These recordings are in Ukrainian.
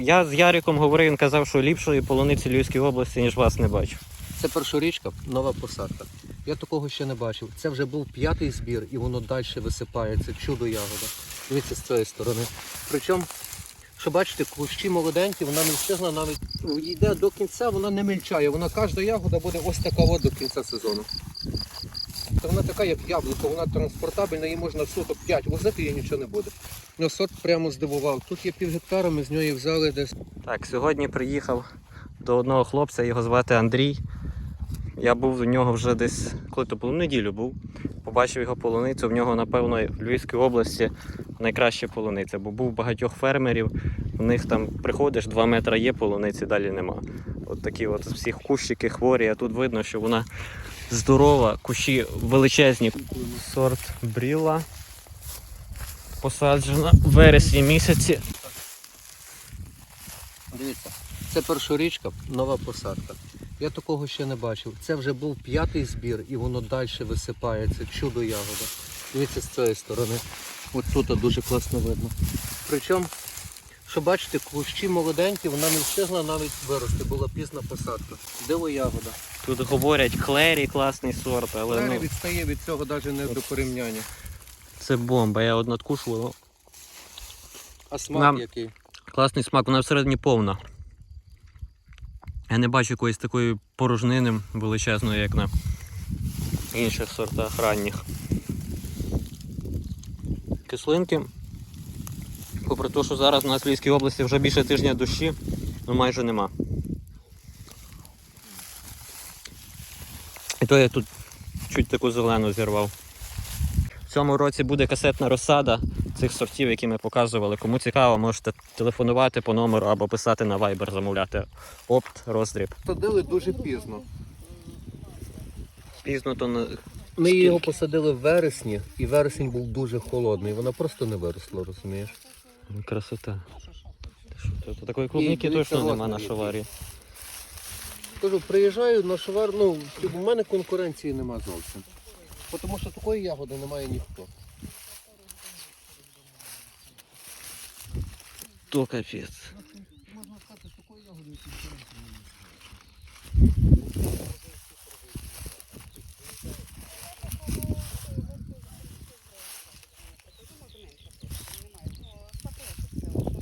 Я з Яриком говорив, він казав, що ліпшої полуниці Львівської області, ніж вас не бачив. Це першорічка, нова посадка. Я такого ще не бачив. Це вже був п'ятий збір, і воно далі висипається. Чудо ягода. Дивіться з цієї сторони. Причому, що бачите, кущі молоденькі, вона не встигла навіть йде до кінця, вона не мельчає. Вона кожна ягода буде ось така от до кінця сезону. Та вона така, як яблуко, вона транспортабельна, її можна в суток 5 возити, їй нічого не буде. Ну, сорт прямо здивував. Тут є пів гектара, ми з нього взяли десь Так, сьогодні приїхав до одного хлопця, його звати Андрій. Я був у нього вже десь, коли то було неділю був. Побачив його полуницю. В нього, напевно, в Львівській області найкраща полуниця, бо був багатьох фермерів. У них там приходиш, 2 метри є полуниці, далі нема. От такі от всі кущики хворі, а тут видно, що вона здорова, кущі величезні. Сорт бріла. Посаджена в вересні місяці. Дивіться, це першорічка, нова посадка. Я такого ще не бачив. Це вже був п'ятий збір і воно далі висипається. Чудо ягода. Дивіться з цієї сторони. От тут дуже класно видно. Причому, що бачите, кущі молоденькі, вона не встигла навіть вирости, була пізна посадка. Диво ягода. Тут говорять клері класний сорт, але Далі ну, відстає від цього навіть не до порівняння. це бомба. Я от надкушував. А смак Нам- який? Класний смак, вона всередині повна. Я не бачу якоїсь такої порожнини величезної, як на інших сортах ранніх. Кислинки. Попри те, що зараз у нас в Львівській області вже більше тижня дощі, ну майже нема. І то я тут чуть таку зелену зірвав. В цьому році буде касетна розсада цих сортів, які ми показували. Кому цікаво, можете телефонувати по номеру або писати на Viber, замовляти опт, роздріб. Садили дуже пізно. Пізно то не Ми Скільки? його посадили в вересні, і вересень був дуже холодний. Вона просто не виросла, розумієш? красота. То- то такої клубніки точно нема розмір на шаварі. Кажу, приїжджаю на шовар, ну, у мене конкуренції нема зовсім. Тому що такої ягоди немає ніхто. То капець.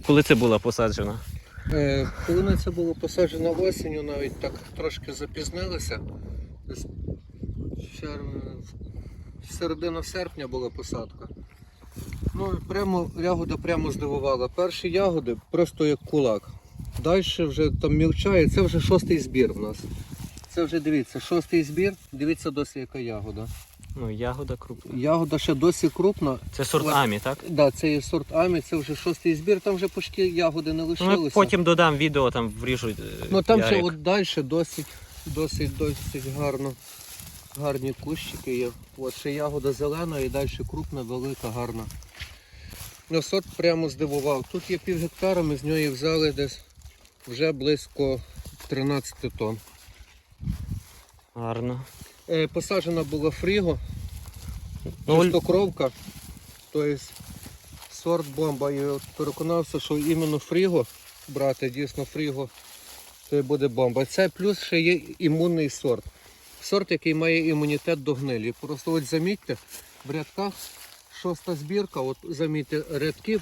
Коли це була посаджена? Е, коли це було посаджено осінню, навіть так трошки чер- середина серпня була посадка. Ну, прямо ягода прямо здивувала. Перші ягоди просто як кулак. Далі вже там мілчає, це вже шостий збір в нас. Це вже дивіться, шостий збір, дивіться досі яка ягода. Ну, ягода крупна. Ягода ще досі крупна. Це сорт Ось. Амі, так? Да, це є сорт Амі, це вже шостий збір, там вже почти ягоди не Ну, лишилося. я потім додам відео, там вріжуть. е, Ну там ще Ярик. от далі досить, досить, досить гарно. Гарні кущики є. От ще ягода зелена і далі крупна, велика, гарна. Ну, сорт прямо здивував. Тут є пів гектара, ми з нього взяли десь вже близько 13 тонн. Гарно. Е, посаджена була фріго, Ну, чистокровка, тобто сорт бомба. І переконався, що іменно фріго брати, дійсно фріго, то буде бомба. Це плюс ще є імунний сорт. Сорт, який має імунітет до гнилі. Просто от замітьте, в рядках шоста збірка, от замітьте, рядки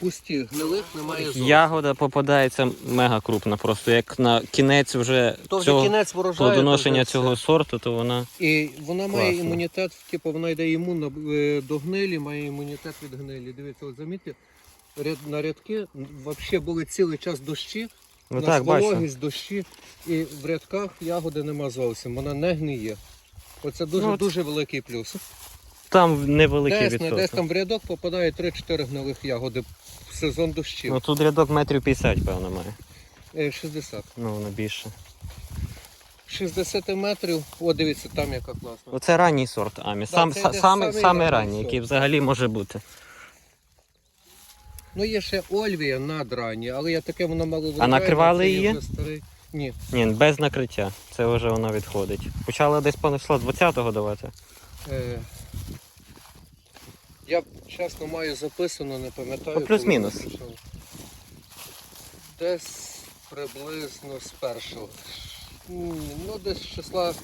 пусті, гнилих немає зовсім. Ягода попадається мега крупна, просто як на кінець вже То вже цього кінець врожаю. плодоношення то вже цього все. сорту, то вона І вона має Класно. імунітет, типу вона йде імунна е, до гнилі, має імунітет від гнилі. Дивіться, от замітьте, ряд, на рядки взагалі були цілий час дощі, ну у нас так бачу. вологість, дощі, і в рядках ягоди нема зовсім, вона не гниє. Оце Ну, от дуже великий плюс. Там невеликий Десь, відсоток. десь там в рядок попадає 3-4 гнилих ягоди в сезон дощів. Ну тут рядок метрів 50, певно, має. Е, 60. Ну, не більше. 60 метрів, о, дивіться, там яка класна. Оце ранній сорт Амі. Сам, це са- йде саме, самий ранній ранній, сорт. який взагалі може бути. Ну є ще Ольвія надранні, але я таке воно мало виглядає, накривали це її? вже старий. Ні. Ні, без накриття. Це вже вона відходить. Почала десь понесла 20-го давати. Е, я чесно маю записано, не пам'ятаю. Ну, плюс-мінус. Десь приблизно з першого. Ну, десь числа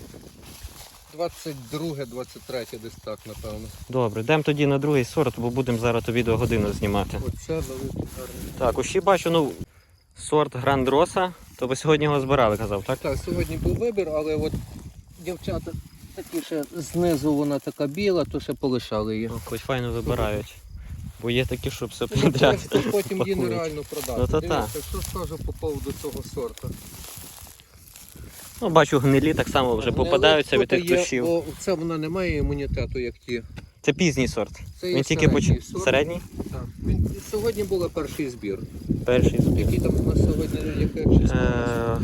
22-23, десь так, напевно. Добре, йдемо тоді на другий сорт, бо будемо зараз то відео годину знімати. Оце великий гарний. Так, ущі бачу, ну, сорт Грандроса, то ви сьогодні його збирали, казав, так? Так, сьогодні був вибір, але от дівчата такі ще знизу вона така біла, то ще полишали її. Ну, хоч файно вибирають. Бо є такі, що все Ну, підряд. Просто потім її нереально продати. Ну, то Дивіться, що скажу по поводу цього сорту. Ну, бачу, гнилі так само вже Гнило попадаються від тут тих є, бо Це вона не має імунітету, як ті. Це пізній сорт. Це є Він тільки середній поч... сорт. середній? Так. Він, сьогодні був перший збір. Перший збір. Який там у нас сьогодні, яке число? Е,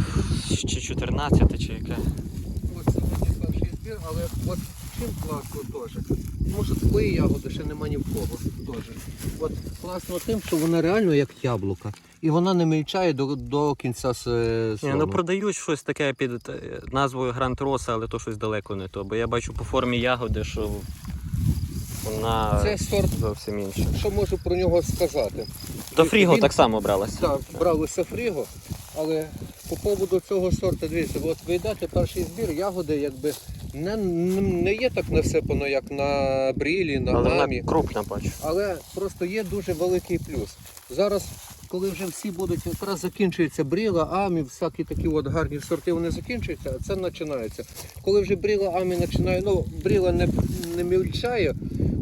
чи 14 чи яке? От сьогодні перший збір, але от чим класно теж. Тому що такої ягоди ще нема ні в кого теж. От класно тим, що вона реально як яблука. І вона не мільчає до, до кінця с- Ні, ну продають щось таке під е, назвою Гранд Роса, але то щось далеко не то. Бо я бачу по формі ягоди, що вона Це сорт, зовсім інша. що можу про нього сказати. До Фріго Він- так само бралась. Так, бралося фріго, але по поводу цього сорту, дивіться, от ви йдете перший збір, ягоди якби не, не є так насипано, як на брілі, на Але гамі. крупна бачу. Але просто є дуже великий плюс. Зараз, коли вже всі будуть, якраз закінчується бріла, амі, всякі такі от гарні сорти, вони закінчуються, а це починається. Коли вже бріла, амі починає, ну, бріла не, не мільчає,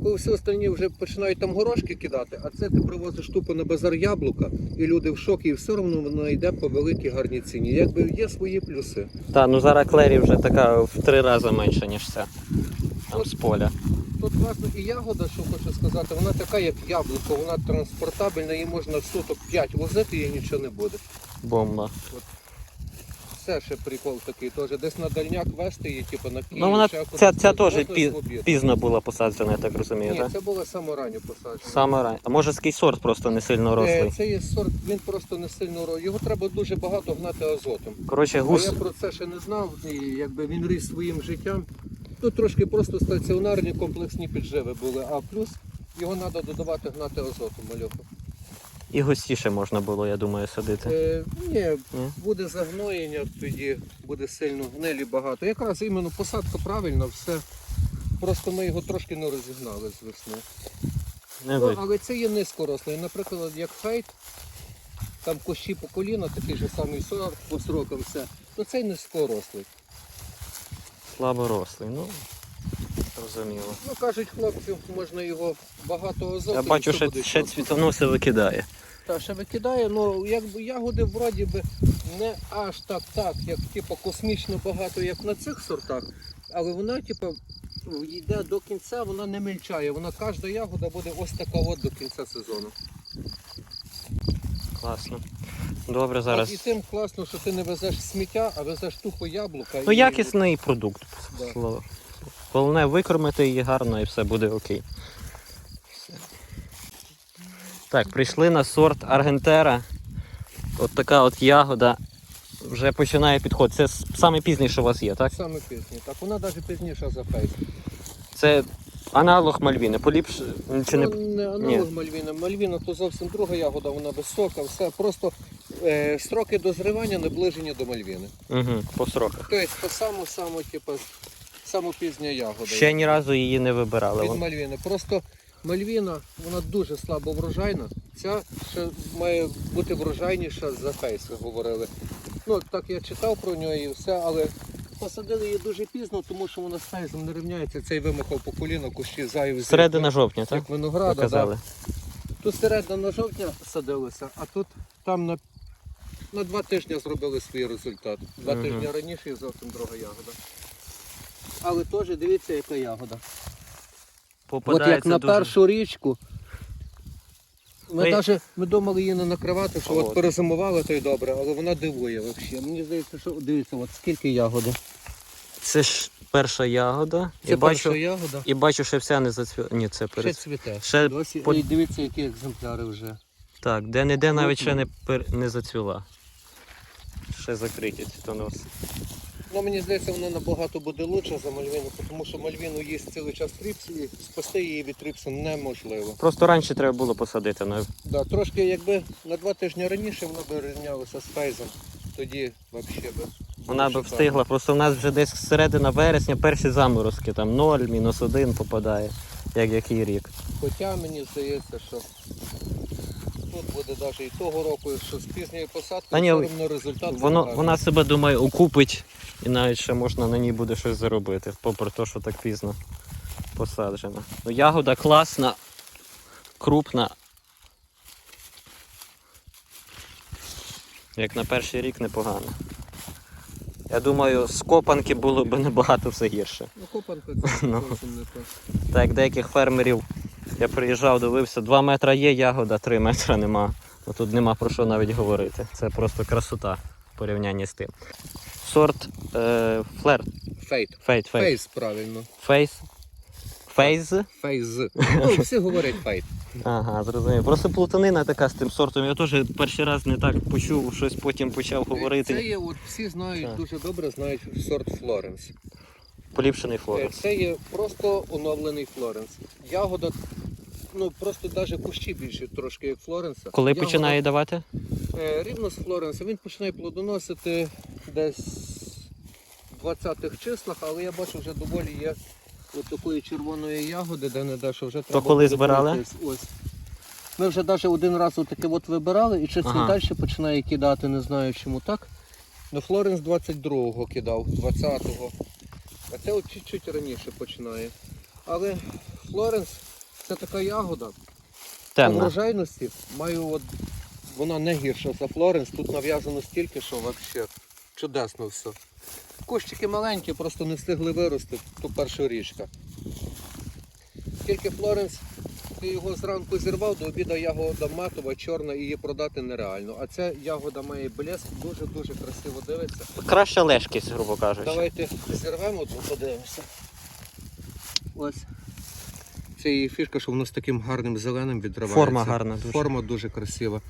коли всі останні вже починають там горошки кидати, а це ти привозиш тупо на базар яблука, і люди в шокі, і все одно воно йде по великій гарній ціні. Якби є свої плюси. Так, ну зараз клері вже така в три рази менша, ніж ця. Там з поля. Тут власне і ягода, що хочу сказати, вона така, як яблуко, вона транспортабельна, її можна в суток 5 возити, і нічого не буде. Бомба. Це ще прикол такий, теж десь на дальняк вести її, типу на Київ. Ну вона ще ця, ця теж Можна пі- свобідно. пізно була посаджена, я так розумію, Ні, так? це було саме ранньо посаджено. Саме. А може ський сорт просто не сильно Е, рослий. Це є сорт, він просто не сильно ро- Його треба дуже багато гнати азотом. Коротше, А гус. я про це ще не знав, і якби він ріс своїм життям. Тут трошки просто стаціонарні комплексні підживи були, а плюс його треба додавати гнати азотом мальоху. І густіше можна було, я думаю, садити. Е, ні, буде загноєння, тоді буде сильно гнилі багато. Якраз іменно посадка правильна, все. Просто ми його трошки не розігнали з весни. Не Ну, але це є низькорослий. Наприклад, як хайт, там кущі по коліна, такий же самий сорт по срокам все. То цей низькорослий. Слабо рослий. Ну, зрозуміло. Ну кажуть хлопці, можна його багато азоту. Я бачу, все ще, ще цвітоноси викидає. Та ще викидає, ну якби ягоди вроді би не аж так так, як типу космічно багато, як на цих сортах, але вона, типу, йде до кінця, вона не мельчає. Вона кожна ягода буде ось така от до кінця сезону. Класно. Добре, От і тим класно, що ти не везеш сміття, а везеш тупо яблука. Ну, і- якісний продукт. Да. Слово. Головне викормити її гарно і все буде окей. Так, прийшли на сорт Аргентера. От така от ягода вже починає підходити. Це саме пізніше у вас є, так? Саме пізні. Так, вона навіть пізніша за фейс. Це аналог Мальвіни. Поліпше чи не. Ну, не аналог Мальвіна. Мальвіна то зовсім друга ягода, вона висока, все. Просто е, строки дозрівання наближені до Мальвіни. Угу, по сроках. Тобто по саму саму, типу, саму пізня ягода. Ще ні разу її не вибирали. від Вон- Мальвіни. Просто Мальвіна, вона дуже слабо врожайна. Ця ще має бути врожайніша за фейс, говорили. Ну, так я читав про нього і все, але посадили її дуже пізно, тому що вона з фейсом не рівняється. Цей вимахав по коліно, кущі зайві. Середина жовтня, так? Як винограда, да. Показали. Тут середина жовтня садилося, а тут там на, на два тижні зробили свій результат. Два Мгм. тижні раніше і зовсім друга ягода. Але теж дивіться, яка ягода. От як Попадається на дуже... першу річку. Ми, Ой. даже, ми думали її не накривати, що От. от перезимували, то й добре, але вона дивує взагалі. Мені здається, що дивіться, от скільки ягоди. Це ж перша ягода. Це і, перша бачу, ягода. і бачу, що вся не зацвіла. Ні, це Ще перед. цвіте. Ще Досі. по- І дивіться, які екземпляри вже. Так, де-не-де навіть ще не, пер... не зацвіла. Ще закриті цвітоноси. Ну, мені здається, вона набагато буде лучше за мальвіну, тому що мальвіну їсть цілий час тріпс і спасти її від тріпсу неможливо. Просто раніше треба було посадити. Ну, Да, трошки якби на два тижні раніше вона би рівнялася з фейзом, тоді взагалі би. вона би встигла. Просто в нас вже десь середина вересня перші заморозки, там 0, мінус 1 попадає, як який рік. Хоча мені здається, що тут буде навіть і того року, що з пізньої посадки ні, все одно результат. Воно, буде вона себе, думаю, окупить і навіть ще можна на ній буде щось заробити, попри те, що так пізно посаджена. Ну, ягода класна, крупна. Як на перший рік непогано. Я думаю, з копанки було б набагато все гірше. Ну, копанка це Ну. зовсім не то. Так як деяких фермерів я приїжджав, дивився, 2 метра є ягода, 3 метра нема. Ну, тут нема про що навіть говорити. Це просто красота в порівнянні з тим. Сорт е, флер. Фейт. Фейт, фейт. Фейс, правильно. Фейс. Фейз. Фейз. Ну, всі говорять фейт. Ага, зрозумів. Просто плутанина така з тим сортом. Я теж перший раз не так почув, щось потім почав говорити. Це є, от всі знають, Так. дуже добре знають сорт Флоренс. Поліпшений Е, флоренс. Це є просто оновлений Флоренс. Ягода, ну просто навіть кущі більше трошки як Флоренса. Коли Ягода, починає давати? е, Рівно з Флоренса він починає плодоносити десь в 20-х числах, але я бачу вже доволі є от такої червоної ягоди, де не де, що вже треба. коли збирали? Ось. Ми вже навіть один раз таке от вибирали і щось Ага. далі починає кидати, не знаю чому так. Ну Флоренс 22-го кидав, 20-го. А це от чуть-чуть раніше починає. Але Флоренс це така ягода. По врожайності маю от, вона не гірша за Флоренс. Тут нав'язано стільки, що взагалі чудесно все. Кущики маленькі, просто не встигли вирости, то перша річка. Тільки Флоренс, ти його зранку зірвав, до обіду ягода матова, чорна, її продати нереально. А ця ягода має блеск, дуже-дуже красиво дивиться. Краща лежкість, грубо кажучи. Давайте зірвемо одну, подивимося. Ось. Це її фішка, що воно з таким гарним зеленим відривається. Форма гарна дуже. Форма дуже красива.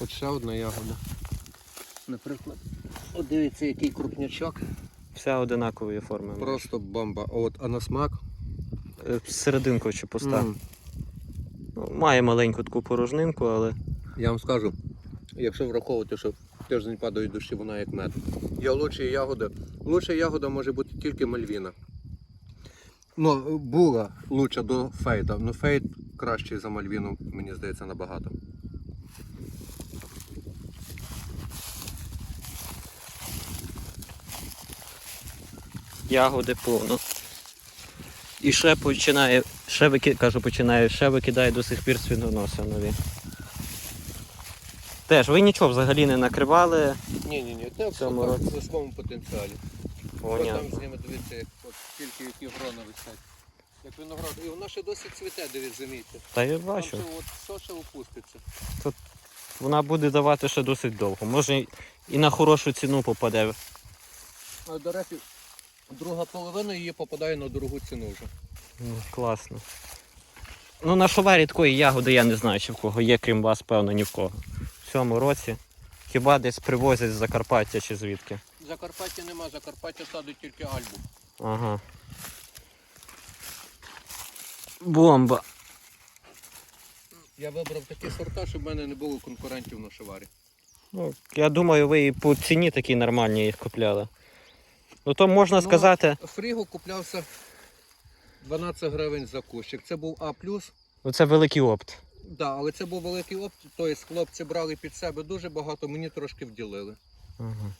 От ще одна ягода. Наприклад, от дивіться, який крупнячок. Вся одинакової форми. Просто бомба. А от а на смак. Е, Серединку чи пуста. м, Ну, має маленьку таку порожнинку, але Я вам скажу, якщо враховувати, що тиждень падають дощі, вона як мед. Є лучші ягоди. Лучша ягода може бути тільки мальвіна. Ну, була лучша до фейта. Ну фейт кращий за мальвіну, мені здається, набагато. ягоди повно. І ще починає, ще вики, кажу, починає, ще викидає до сих пір свиноноси нові. Теж ви нічого взагалі не накривали. Ні, ні, ні, це все цьому році. в своєму потенціалі. От Поняв. там з ними дивіться, як от тільки які грона висять. Як виноград. І вона ще досі цвіте, дивіться, замітьте. Та я Там бачу. от все ще опуститься. Вона буде давати ще досить довго. Може і на хорошу ціну попаде. А, До речі, друга половина її попадає на дорогу ціну вже. Ну, класно. Ну на шоварі такої ягоди я не знаю, чи в кого є, крім вас, певно, ні в кого. В цьому році. Хіба десь привозять з Закарпаття чи звідки. Закарпаття нема, Закарпаття садить тільки Альбу. Ага. Бомба. Я вибрав такі сорта, щоб в мене не було конкурентів на шиварі. Ну, я думаю, ви і по ціні такі нормальні їх купляли. Ну то можна Ну, сказати, Фріго куплявся 12 гривень за кущик. Це був А. ну, це великий опт. Да, але це був великий опт, тобто хлопці брали під себе дуже багато, мені трошки вділили. Ага.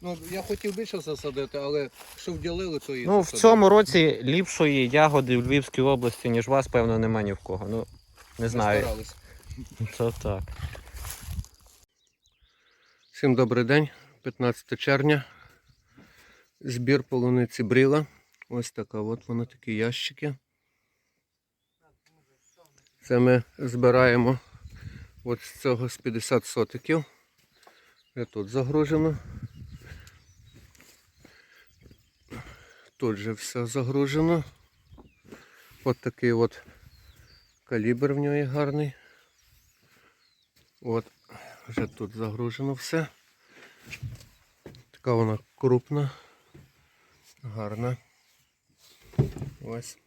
Ну, я хотів більше засадити, але що вділили, то і Ну, в цьому році ліпшої ягоди в Львівській області, ніж вас, певно, нема ні в кого. Ну, не знаю. Це так. Всім добрий день, 15 червня. Збір полуниці бріла. Ось така от вона такі ящики. Це ми збираємо от з цього з 50 сотиків. І тут загружено. Тут же все загружено. От такий от калібр в нього гарний. От вже тут загружено все. Така вона крупна Гарна. Ось.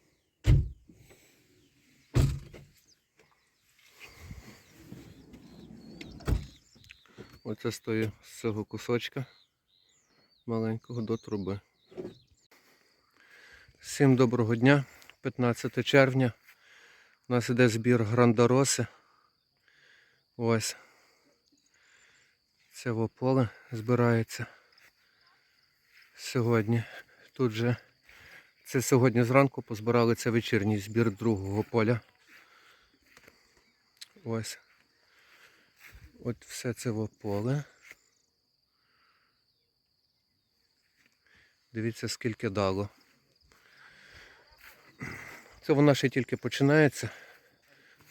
Оце стоїть з цього кусочка маленького до труби. Всім доброго дня, 15 червня. У нас іде збір грандароси. Ось. Це поле збирається сьогодні. Тут же це сьогодні зранку позбирали це вечірній збір другого поля. Ось. От все це поле. Дивіться, скільки дало. Це вона ще тільки починається.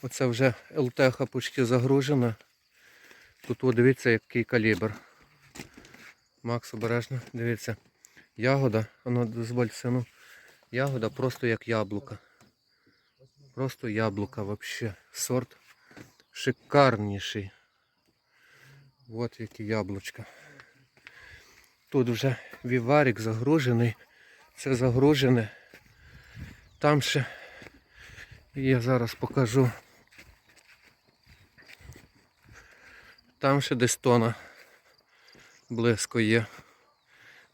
Оце вже ЛТХ почти загружена. Тут о, дивіться, який калібр. Макс обережно, дивіться. Ягода, воно дозволь сину. Ягода просто як яблука. Просто яблука вообще. Сорт шикарніший. От які яблучка. Тут вже віварик загружений. Це загружене. Там ще я зараз покажу. Там ще десь тона близько є.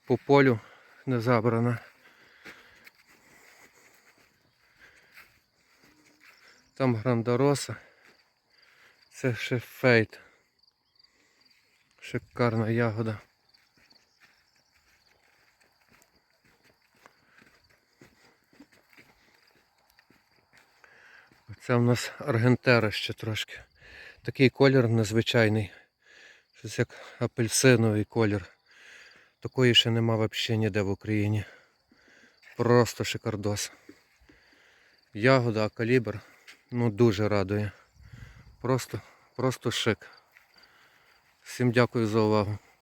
По полю не забрана. Там грандароса. Це ще фейт. Шикарна ягода. Це в нас аргентера ще трошки. Такий колір незвичайний. Щось як апельсиновий колір. Такої ще нема взагалі ніде в Україні. Просто шикардос. Ягода, калібр. Ну дуже радує. Просто, просто шик. Всім дякую за увагу.